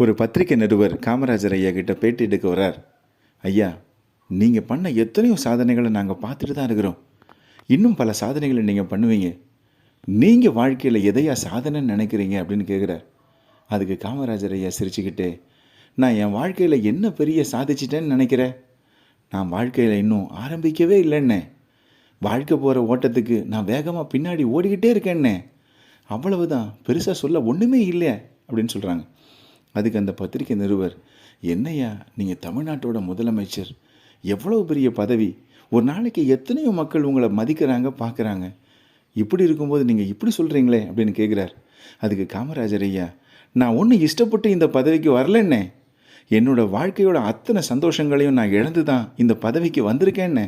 ஒரு பத்திரிகை நிருபர் காமராஜர் ஐயா கிட்ட பேட்டி எடுக்க வரார் ஐயா நீங்கள் பண்ண எத்தனையோ சாதனைகளை நாங்கள் பார்த்துட்டு தான் இருக்கிறோம். இன்னும் பல சாதனைகளை நீங்கள் பண்ணுவீங்க. நீங்கள் வாழ்க்கையில் எதையா சாதனைன்னு நினைக்கிறீங்க? அப்படின்னு கேட்குறார் அதுக்கு காமராஜர் ஐயா சிரிச்சுக்கிட்டு நான் என் வாழ்க்கையில் என்ன பெரிய சாதிச்சிட்டேன்னு நினைக்கிறேன் நான் வாழ்க்கையில் இன்னும் ஆரம்பிக்கவே இல்லைன்னே. வாழ்க்கை போகிற ஓட்டத்துக்கு நான் வேகமாக பின்னாடி ஓடிக்கிட்டே இருக்கேன்னே. அவ்வளவுதான். பெருசாக சொல்ல ஒன்றுமே இல்லை அப்படின்னு சொல்கிறாங்க அதுக்கு அந்த பத்திரிகை நிருபர் என்னய்யா நீங்கள் தமிழ்நாட்டோட முதலமைச்சர். எவ்வளோ பெரிய பதவி. ஒரு நாளைக்கு எத்தனையோ மக்கள் உங்களை மதிக்கிறாங்க பார்க்குறாங்க. இப்படி இருக்கும்போது நீங்கள் இப்படி சொல்கிறீங்களே அப்படின்னு கேட்குறார் அதுக்கு காமராஜர் ஐயா நான் ஒன்றும் இஷ்டப்பட்டு இந்த பதவிக்கு வரலன்னே. என்னோடய வாழ்க்கையோட அத்தனை சந்தோஷங்களையும் நான் இழந்து தான் இந்த பதவிக்கு வந்திருக்கேன்னே.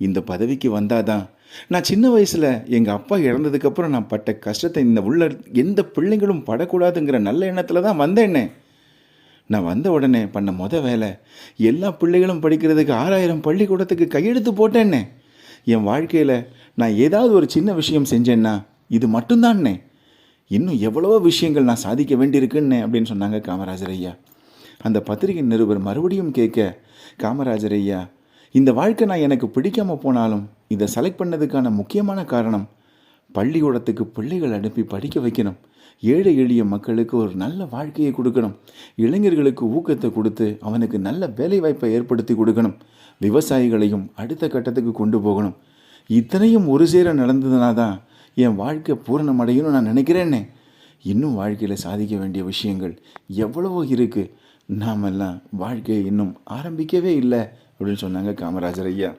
இந்த பதவிக்கு வந்தாதான். நான் சின்ன வயசில் எங்கள் அப்பா இறந்ததுக்கப்புறம் நான் பட்ட கஷ்டத்தை இந்த உள்ள எந்த பிள்ளைங்களும் படக்கூடாதுங்கிற நல்ல எண்ணத்தில் தான் வந்தேன்னே நான் வந்த உடனே பண்ண முத வேலை எல்லா பிள்ளைகளும் படிக்கிறதுக்கு ஆறாயிரம் பள்ளிக்கூடத்துக்கு கையெழுத்து போட்டேன்னே என் வாழ்க்கையில் நான் ஏதாவது ஒரு சின்ன விஷயம் செஞ்சேன்னா இது மட்டும்தான்னே இன்னும் எவ்வளவோ விஷயங்கள் நான் சாதிக்க வேண்டியிருக்குன்னே அப்படின்னு சொன்னாங்க காமராஜர் ஐயா. அந்த பத்திரிகை நிருபர் மறுபடியும் கேட்க காமராஜர் ஐயா இந்த வாழ்க்கை நான் எனக்கு பிடிக்காம போனாலும் இதை செலக்ட் பண்ணதுக்கான முக்கியமான காரணம் பள்ளிக்கூடத்துக்கு பிள்ளைகள் அனுப்பி படிக்க வைக்கணும். ஏழை எளிய மக்களுக்கு ஒரு நல்ல வாழ்க்கையை கொடுக்கணும். இளைஞர்களுக்கு ஊக்கத்தை கொடுத்து அவனுக்கு நல்ல வேலை வாய்ப்பை ஏற்படுத்தி கொடுக்கணும். விவசாயிகளையும் அடுத்த கட்டத்துக்கு கொண்டு போகணும். இத்தனையும் ஒரு சேர நடந்ததுனா தான் என் வாழ்க்கை பூரணமடையணும்னு நான் நினைக்கிறேன்னே. இன்னும் வாழ்க்கையில் சாதிக்க வேண்டிய விஷயங்கள் எவ்வளவோ இருக்குது நாமெல்லாம் வாழ்க்கையை இன்னும் ஆரம்பிக்கவே இல்லை. அப்படின்னு சொன்னாங்க காமராஜர் ஐயா.